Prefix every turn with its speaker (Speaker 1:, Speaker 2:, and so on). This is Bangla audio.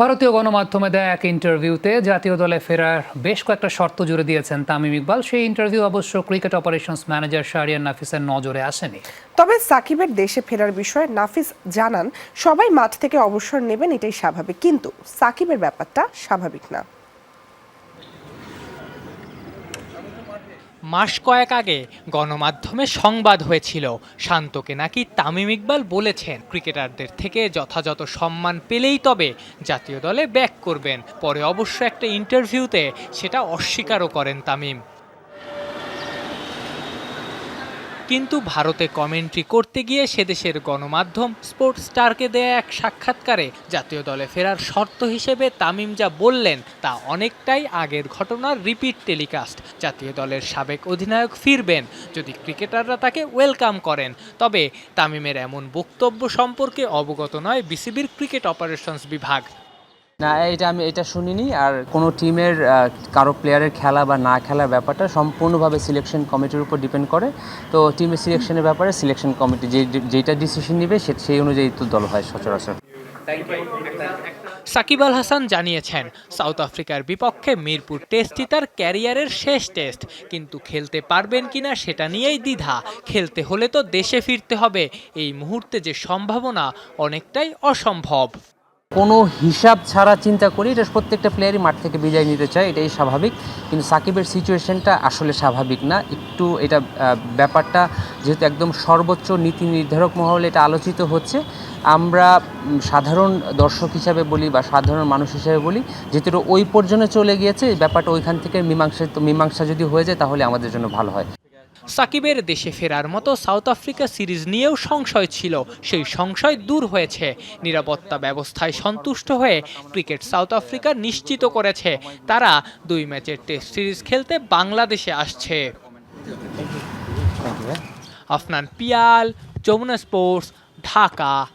Speaker 1: ভারতীয় গণমাধ্যমে দেয় এক ইন্টারভিউতে জাতীয় দলে ফেরার বেশ কয়েকটা শর্ত জুড়ে দিয়েছেন তামিম ইকবাল। সেই ইন্টারভিউ অবশ্য ক্রিকেট অপারেশনস ম্যানেজার শাহরিয়ার নাফিসের নজরে আসেনি।
Speaker 2: তবে সাকিবের দেশে ফেরার বিষয়ে নাফিস জানান, সবাই মাঠ থেকে অবসর নেবেন এটাই স্বাভাবিক। কিন্তু সাকিবের ব্যাপারটা স্বাভাবিক না।
Speaker 3: মাস কয়েক আগে গণমাধ্যমে সংবাদ হয়েছিল। শান্তকে নাকি তামিম ইকবাল বলেছেন, ক্রিকেটারদের থেকে যথাযথ সম্মান পেলেই তবে জাতীয় দলে ব্যাক করবেন। পরে অবশ্য একটা ইন্টারভিউতে সেটা অস্বীকারও করেন তামিম। কিন্তু ভারতে কমেন্ট্রি করতে গিয়ে সেদেশের গণমাধ্যম স্পোর্টস স্টারকে দেয়া এক সাক্ষাৎকারে জাতীয় দলে ফেরার শর্ত হিসেবে তামিম যা বললেন, তা অনেকটাই আগের ঘটনার রিপিট টেলিকাস্ট। জাতীয় দলের সাবেক অধিনায়ক ফিরবেন, যদি ক্রিকেটাররা তাকে ওয়েলকাম করেন। তবে তামিমের এমন বক্তব্য সম্পর্কে অবগত নয় বিসিবির ক্রিকেট অপারেশনস বিভাগ।
Speaker 4: না এটা আমি এটা শুনিনি। আর কোনো টিমের কারও প্লেয়ারের খেলা বা না খেলার ব্যাপারটা সম্পূর্ণভাবে সিলেকশন কমিটির উপর ডিপেন্ড করে। তো টিমের সিলেকশনের ব্যাপারে সিলেকশন কমিটি যে যেটা ডিসিশন নেবে সে সেই অনুযায়ী তো দল হয় সচরাচর।
Speaker 3: সাকিব আল হাসান জানিয়েছেন সাউথ আফ্রিকার বিপক্ষে মিরপুর টেস্টই তার ক্যারিয়ারের শেষ টেস্ট কিন্তু খেলতে পারবেন কিনা সেটা নিয়েই দ্বিধা। খেলতে হলে তো দেশে ফিরতে হবে। এই মুহূর্তে যে সম্ভাবনা অনেকটাই অসম্ভব।
Speaker 4: কোনো হিসাব ছাড়া চিন্তা করি। এটা প্রত্যেকটা প্লেয়ারই মাঠ থেকে বিদায় নিতে চায়, এটাই স্বাভাবিক। কিন্তু সাকিবের সিচুয়েশনটা আসলে স্বাভাবিক না। একটু এটা ব্যাপারটা যেহেতু একদম সর্বোচ্চ নীতি নির্ধারক মহলে এটা আলোচিত হচ্ছে, আমরা সাধারণ দর্শক হিসাবে বলি বা সাধারণ মানুষ হিসাবে বলি, যেহেতু ওই পর্যন্ত চলে গিয়েছে, ব্যাপারটা ওইখান থেকে মীমাংসা মীমাংসা যদি হয়ে যায় তাহলে আমাদের জন্য ভালো হয়।
Speaker 3: সাকিবের দেশে ফেরার মতো সাউথ আফ্রিকা সিরিজ নিয়েও সংশয় ছিল। সেই সংশয় দূর হয়েছে। নিরাপত্তা ব্যবস্থায় সন্তুষ্ট হয়ে ক্রিকেট সাউথ আফ্রিকা নিশ্চিত করেছে। তারা দুই ম্যাচের টেস্ট সিরিজ খেলতে বাংলাদেশে আসছে। আফনান পিয়াল যমুনা স্পোর্টস ঢাকা।